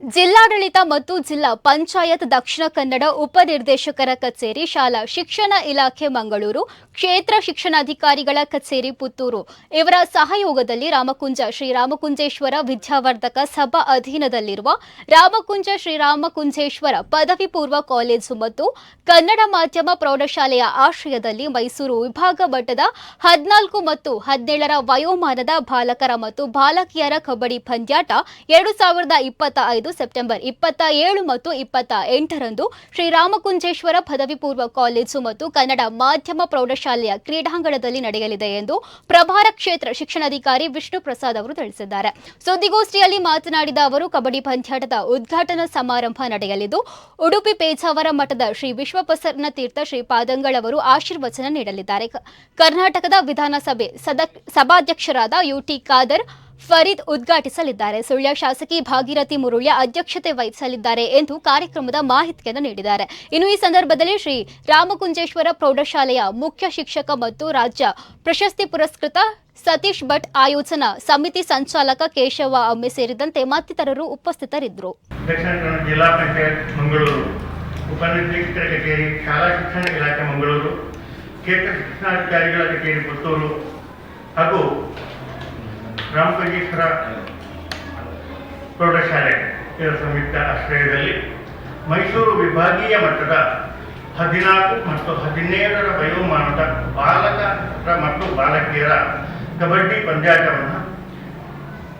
ಜಿಲ್ಲಾಡಳಿತ ಮತ್ತು ಜಿಲ್ಲಾ ಪಂಚಾಯತ್ ದಕ್ಷಿಣ ಕನ್ನಡ ಉಪನಿರ್ದೇಶಕರ ಕಚೇರಿ, ಶಾಲಾ ಶಿಕ್ಷಣ ಇಲಾಖೆ, ಮಂಗಳೂರು ಕ್ಷೇತ್ರ ಶಿಕ್ಷಣಾಧಿಕಾರಿಗಳ ಕಚೇರಿ, ಪುತ್ತೂರು. ಇವರ ಸಹಯೋಗದಲ್ಲಿ ರಾಮಕುಂಜ ಶ್ರೀರಾಮಕುಂಜೇಶ್ವರ ವಿದ್ಯಾವರ್ಧಕ ಸಭಾ ಅಧೀನದಲ್ಲಿರುವ ರಾಮಕುಂಜ ಶ್ರೀರಾಮಕುಂಜೇಶ್ವರ ಪದವಿ ಪೂರ್ವ ಕಾಲೇಜು ಮತ್ತು ಕನ್ನಡ ಮಾಧ್ಯಮ ಪ್ರೌಢಶಾಲೆಯ ಆಶ್ರಯದಲ್ಲಿ ಮೈಸೂರು ವಿಭಾಗ ಮಟ್ಟದ ಹದಿನಾಲ್ಕು ಮತ್ತು ಹದಿನೇಳರ ವಯೋಮಾನದ ಬಾಲಕರ ಮತ್ತು ಬಾಲಕಿಯರ ಕಬಡ್ಡಿ ಪಂದ್ಯಾಟ ಎರಡು ಸಾವಿರದ ಇಪ್ಪತ್ತ ಐದು ಸೆಪ್ಟೆಂಬರ್ ಇಪ್ಪತ್ತ ಏಳು ಮತ್ತು ಇಪ್ಪತ್ತ ಎಂಟರಂದು ಶ್ರೀರಾಮಕುಂಜೇಶ್ವರ ಪದವಿ ಪೂರ್ವ ಕಾಲೇಜು ಮತ್ತು ಕನ್ನಡ ಮಾಧ್ಯಮ ಪ್ರೌಢಶಾಲೆಯ ಕ್ರೀಡಾಂಗಣದಲ್ಲಿ ನಡೆಯಲಿದೆ ಎಂದು ಪ್ರಭಾರ ಕ್ಷೇತ್ರ ಶಿಕ್ಷಣಾಧಿಕಾರಿ ವಿಷ್ಣು ಪ್ರಸಾದ್ ಅವರು ತಿಳಿಸಿದ್ದಾರೆ. ಸುದ್ದಿಗೋಷ್ಠಿಯಲ್ಲಿ ಮಾತನಾಡಿದ ಅವರು, ಕಬಡ್ಡಿ ಪಂದ್ಯಾಟದ ಉದ್ಘಾಟನಾ ಸಮಾರಂಭ ನಡೆಯಲಿದ್ದು, ಉಡುಪಿ ಪೇಜಾವರ ಮಠದ ಶ್ರೀ ವಿಶ್ವಪ್ರಸನ್ನ ತೀರ್ಥ ಶ್ರೀ ಪಾದಂಗಳವರು ಆಶೀರ್ವಚನ ನೀಡಲಿದ್ದಾರೆ. ಕರ್ನಾಟಕದ ವಿಧಾನಸಭೆ ಸಭಾಧ್ಯಕ್ಷರಾದ ಯುಟಿ ಖಾದರ್ ಫರೀದ್ ಉದ್ಘಾಟಿಸಲಿದ್ದಾರೆ. ಸುಳ್ಯ ಶಾಸಕಿ ಭಾಗೀರಥಿ ಮುರುಳ್ಯ ಅಧ್ಯಕ್ಷತೆ ವಹಿಸಲಿದ್ದಾರೆ ಎಂದು ಕಾರ್ಯಕ್ರಮದ ಮಾಹಿತಿಯನ್ನು ನೀಡಿದ್ದಾರೆ. ಇನ್ನು ಈ ಸಂದರ್ಭದಲ್ಲಿ ಶ್ರೀ ರಾಮಕುಂಜೇಶ್ವರ ಪ್ರೌಢಶಾಲೆಯ ಮುಖ್ಯ ಶಿಕ್ಷಕ ಮತ್ತು ರಾಜ್ಯ ಪ್ರಶಸ್ತಿ ಪುರಸ್ಕೃತ ಸತೀಶ್ ಭಟ್ ಆಯೋಜನಾ ಸಮಿತಿ ಸಂಚಾಲಕ ಕೇಶವ ಅಮ್ಮೆ ಸೇರಿದಂತೆ ಮತ್ತಿತರರು ಉಪಸ್ಥಿತರಿದ್ದರು. ಹಾಗೂ ರಾಮಕಂಜೇಶ್ವರ ಪ್ರೌಢಶಾಲೆ ಸಂಯುಕ್ತ ಆಶ್ರಯದಲ್ಲಿ ಮೈಸೂರು ವಿಭಾಗೀಯ ಮಟ್ಟದ ಹದಿನಾಲ್ಕು ಮತ್ತು ಹದಿನೇಳರ ವಯೋಮಾನದ ಬಾಲಕರ ಮತ್ತು ಬಾಲಕಿಯರ ಕಬಡ್ಡಿ ಪಂದ್ಯಾಟವನ್ನು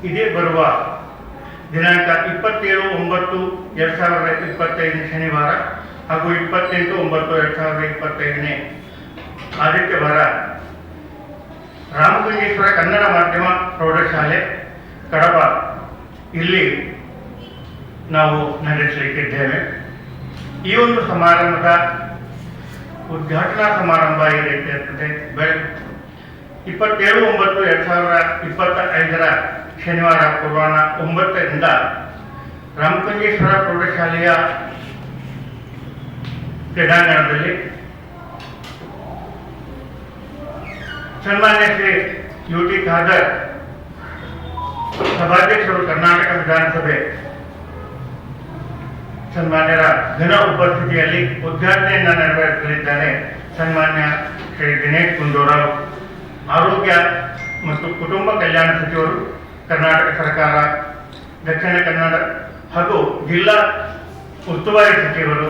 ಇದೇ ಬರುವ ದಿನಾಂಕ ಇಪ್ಪತ್ತೇಳು ಒಂಬತ್ತು ಎರಡು ಸಾವಿರದ ಇಪ್ಪತ್ತೈದನೇ ಶನಿವಾರ ಹಾಗೂ ಇಪ್ಪತ್ತೆಂಟು ಒಂಬತ್ತು ಎರಡು ಸಾವಿರದ ಇಪ್ಪತ್ತೈದನೇ ಆದಿತ್ಯವಾರ ರಾಮಕುಂಜೇಶ್ವರ ಕನ್ನಡ ಮಾಧ್ಯಮ ಪ್ರೌಢಶಾಲೆ, ಕಡಬ. ಇಲ್ಲಿ ನಾವು ನಡೆಸಲಿಕ್ಕಿದ್ದೇವೆ. ಈ ಒಂದು ಸಮಾರಂಭದ ಉದ್ಘಾಟನಾ ಸಮಾರಂಭ ಈ ರೀತಿ ಇರ್ತದೆ ಇಪ್ಪತ್ತೇಳು ಒಂಬತ್ತು ಎರಡು ಸಾವಿರದ ಇಪ್ಪತ್ತ ಐದರ ಶನಿವಾರ ಪೂರ್ವಾಹ್ನ ಒಂಬತ್ತರಿಂದ ರಾಮಕುಂಜೇಶ್ವರ ಪ್ರೌಢಶಾಲೆಯ ಕ್ರೀಡಾಂಗಣದಲ್ಲಿ ಸನ್ಮಾನ್ಯ ಶ್ರೀ ಯು ಟಿ ಖಾದರ್, ಸಭಾಧ್ಯಕ್ಷರು ಕರ್ನಾಟಕ ವಿಧಾನಸಭೆ. ಸನ್ಮಾನ್ಯರ ಘನ ಉಪಸ್ಥಿತಿಯಲ್ಲಿ ಉದ್ಘಾಟನೆಯನ್ನು ನೆರವೇರಿಸಲಿದ್ದಾರೆ ಸನ್ಮಾನ್ಯ ಶ್ರೀ ದಿನೇಶ್ ಗುಂಡೂರಾವ್. ಆರೋಗ್ಯ ಮತ್ತು ಕುಟುಂಬ ಕಲ್ಯಾಣ ಸಚಿವರು, ಕರ್ನಾಟಕ ಸರ್ಕಾರ, ದಕ್ಷಿಣ ಕನ್ನಡ ಹಾಗೂ ಜಿಲ್ಲಾ ಉಸ್ತುವಾರಿ ಸಚಿವರು